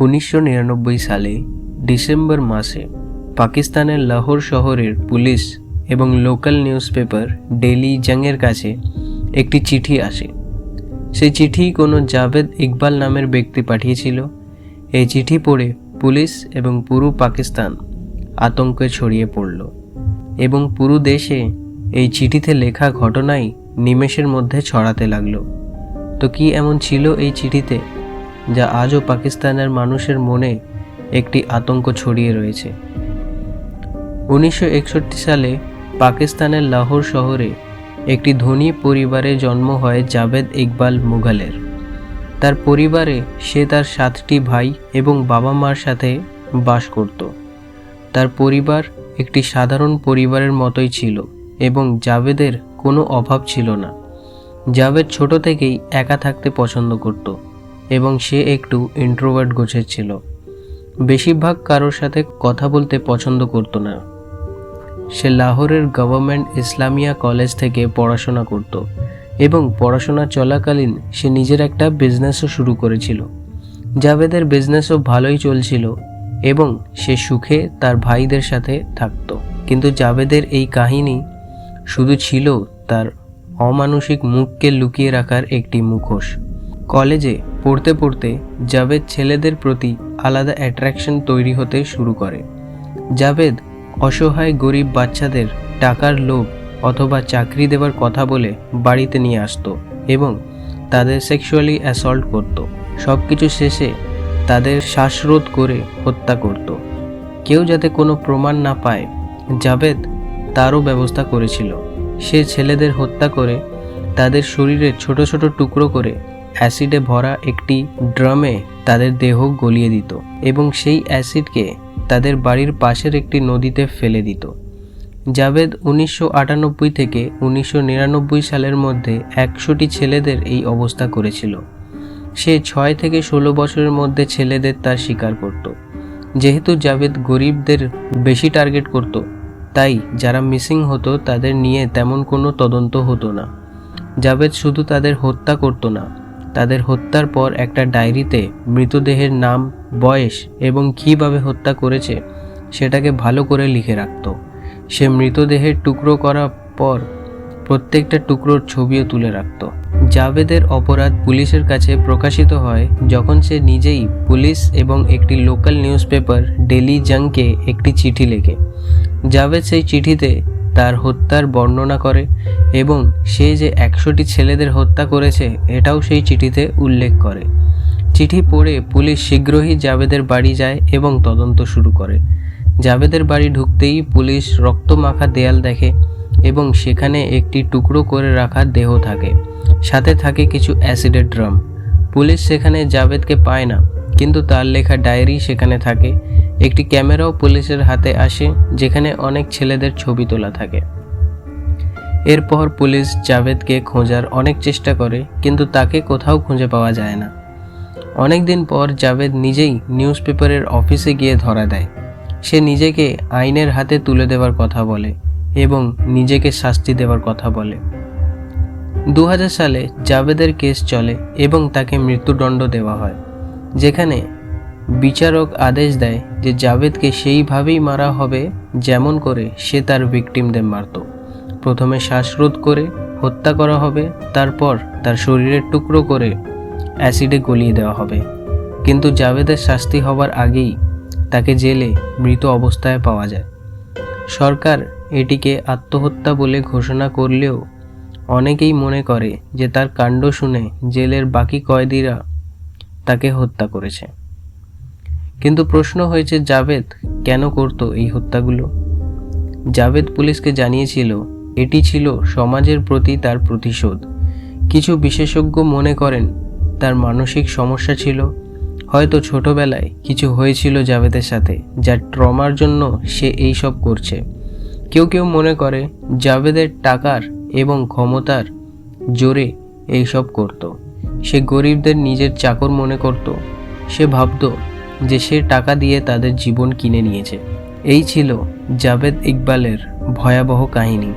উনিশশো নিরানব্বই সালে, ডিসেম্বর মাসে, পাকিস্তানের লাহোর শহরের পুলিশ এবং লোকাল নিউজ পেপার ডেলি জাংয়ের কাছে একটি চিঠি আসে। সেই চিঠি কোনো জাভেদ ইকবাল নামের ব্যক্তি পাঠিয়েছিল। এই চিঠি পড়ে পুলিশ এবং পুরো পাকিস্তান আতঙ্কে ছড়িয়ে পড়ল এবং পুরো দেশে এই চিঠিতে লেখা ঘটনাই নিমেষের মধ্যে ছড়াতে লাগল। তো কি এমন ছিল এই চিঠিতে? যা আজও পাকিস্তানের মানুষের মনে একটি আতঙ্ক ছড়িয়ে রয়েছে। উনিশশো একষট্টি সালে পাকিস্তানের লাহোর শহরে একটি ধনী পরিবারে জন্ম হয় জাভেদ ইকবাল মুঘালের। তার পরিবারে সে তার সাতটি ভাই এবং বাবা মার সাথে বাস করত। তার পরিবার একটি সাধারণ পরিবারের মতোই ছিল এবং জাভেদের কোনো অভাব ছিল না। জাভেদ ছোট থেকেই একা থাকতে পছন্দ করত। এবং সে একটু ইন্ট্রোভার্ট গোছের ছিল। বেশিরভাগ কারোর সাথে কথা বলতে পছন্দ করত না। সে লাহোরের গভর্নমেন্ট ইসলামিয়া কলেজ থেকে পড়াশোনা করত এবং পড়াশোনা চলাকালীন সে নিজের একটা বিজনেসও শুরু করেছিল। জাভেদের বিজনেসও ভালোই চলছিল এবং সে সুখে তার ভাইদের সাথে থাকতো। কিন্তু জাভেদের এই কাহিনী শুধু ছিল তার অমানসিক মুখকে লুকিয়ে রাখার একটি মুখোশ। কলেজে পড়তে পড়তে জাভেদ ছেলেদের প্রতি আলাদা অ্যাট্রাকশন তৈরি হতে শুরু করে। জাভেদ অসহায় গরিব বাচ্চাদের টাকার লোভ অথবা চাকরি দেওয়ার কথা বলে বাড়িতে নিয়ে আসতো এবং তাদের সেক্সুয়ালি অ্যাসল্ট করত। সব কিছু শেষে তাদের শ্বাসরোধ করে হত্যা করত। কেউ যাতে কোনো প্রমাণ না পায়, জাভেদ তারও ব্যবস্থা করেছিল। সে ছেলেদের হত্যা করে তাদের শরীরে ছোট ছোট টুকরো করে অ্যাসিডে ভরা একটি ড্রামে তাদের দেহ গলিয়ে দিত এবং সেই অ্যাসিডকে তাদের বাড়ির পাশের একটি নদীতে ফেলে দিত। জাভেদ উনিশশো আটানব্বই থেকে উনিশশো নিরানব্বই সালের মধ্যে একশোটি ছেলেদের এই অবস্থা করেছিল। সে ছয় থেকে ষোলো বছরের মধ্যে ছেলেদের তার শিকার করত। যেহেতু জাভেদ গরিবদের বেশি টার্গেট করত, তাই যারা মিসিং হতো তাদের নিয়ে তেমন কোনো তদন্ত হতো না। জাভেদ শুধু তাদের হত্যা করতো না তাদের হত্যার পর একটা ডায়েরিতে মৃতদেহের নাম, বয়স এবং কীভাবে হত্যা করেছে সেটাকে ভালো করে লিখে রাখত। সে মৃতদেহের টুকরো করার পর প্রত্যেকটা টুকরোর ছবিও তুলে রাখত। জাভেদের অপরাধ পুলিশের কাছে প্রকাশিত হয় যখন সে নিজেই পুলিশ এবং একটি লোকাল নিউজ পেপার ডেলি জাংকে একটি চিঠি লেখে। জাভেদ সেই চিঠিতে তার হত্যার বর্ণনা করে এবং সে যে একশোটি ছেলেদের হত্যা করেছে এটাও সেই চিঠিতে উল্লেখ করে। চিঠি পড়ে পুলিশ শীঘ্রই জাভেদের বাড়ি যায় এবং তদন্ত শুরু করে। জাভেদের বাড়ি ঢুকতেই পুলিশ রক্তমাখা দেয়াল দেখে এবং সেখানে একটি টুকরো করে রাখা দেহ থাকে। সাথে থাকে কিছু অ্যাসিডের ড্রাম। পুলিশ সেখানে জাভেদকে পায় না। কিন্তু তার লেখা ডায়েরি সেখানে থাকে। একটি ক্যামেরাও পুলিশের হাতে আসে, যেখানে অনেক ছেলেদের ছবি তোলা থাকে। এরপর পুলিশ জাভেদকে খোঁজার অনেক চেষ্টা করে, কিন্তু তাকে কোথাও খুঁজে পাওয়া যায় না। অনেক দিন পর জাভেদ নিজেই নিউজ পেপারের অফিসে গিয়ে ধরা দেয়। সে নিজেকে আইনের হাতে তুলে দেওয়ার কথা বলে এবং নিজেকে শাস্তি দেওয়ার কথা বলে। দু হাজার সালে জাভেদের কেস চলে এবং তাকে মৃত্যুদণ্ড দেওয়া হয়। যেখানে বিচারক আদেশ দেয় যে জাভেদকে সেইভাবেই মারা হবে যেমন করে সে তার ভিকটিমদের মারত। প্রথমে শ্বাসরোধ করে হত্যা করা হবে, তারপর তার শরীরের টুকরো করে অ্যাসিডে গলিয়ে দেওয়া হবে। কিন্তু জাভেদের শাস্তি হবার আগেই তাকে জেলে মৃত অবস্থায় পাওয়া যায়। সরকার এটিকে আত্মহত্যা বলে ঘোষণা করলেও অনেকেই মনে করে যে তার কাণ্ড শুনে জেলের বাকি কয়েদিরা তাকে হত্যা করেছে। কিন্তু প্রশ্ন হয়েছে জাভেদ কেন করত এই হত্যাগুলো? জাভেদ পুলিশকে জানিয়েছিল, এটি ছিল সমাজের প্রতি তার প্রতিশোধ। কিছু বিশেষজ্ঞ মনে করেন, তার মানসিক সমস্যা ছিল। হয়তো ছোটবেলায় কিছু হয়েছিল জাভেদের সাথে যার ট্রমার জন্য সে এই সব করছে। কেউ কেউ মনে করে জাভেদের টাকার এবং ক্ষমতার জোরে এইসব করত। সে গরিবদের নিজের চাকর মনে করত। সে ভাবত যে সে টাকা দিয়ে তাদের জীবন কিনে নিয়েছে। এই ছিল জাভেদ ইকবালের ভয়াবহ কাহিনী।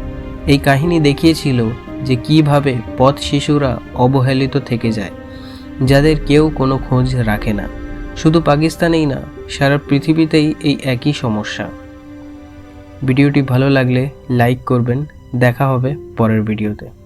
এই কাহিনী দেখিয়েছিল যে কীভাবে পথ শিশুরা অবহেলিত থেকে যায়, যাদের কেউ কোনো খোঁজ রাখে না। শুধু পাকিস্তানেই না, সারা পৃথিবীতেই এই একই সমস্যা। ভিডিওটি ভালো লাগলে লাইক করবেন। দেখা হবে পরের ভিডিওতে।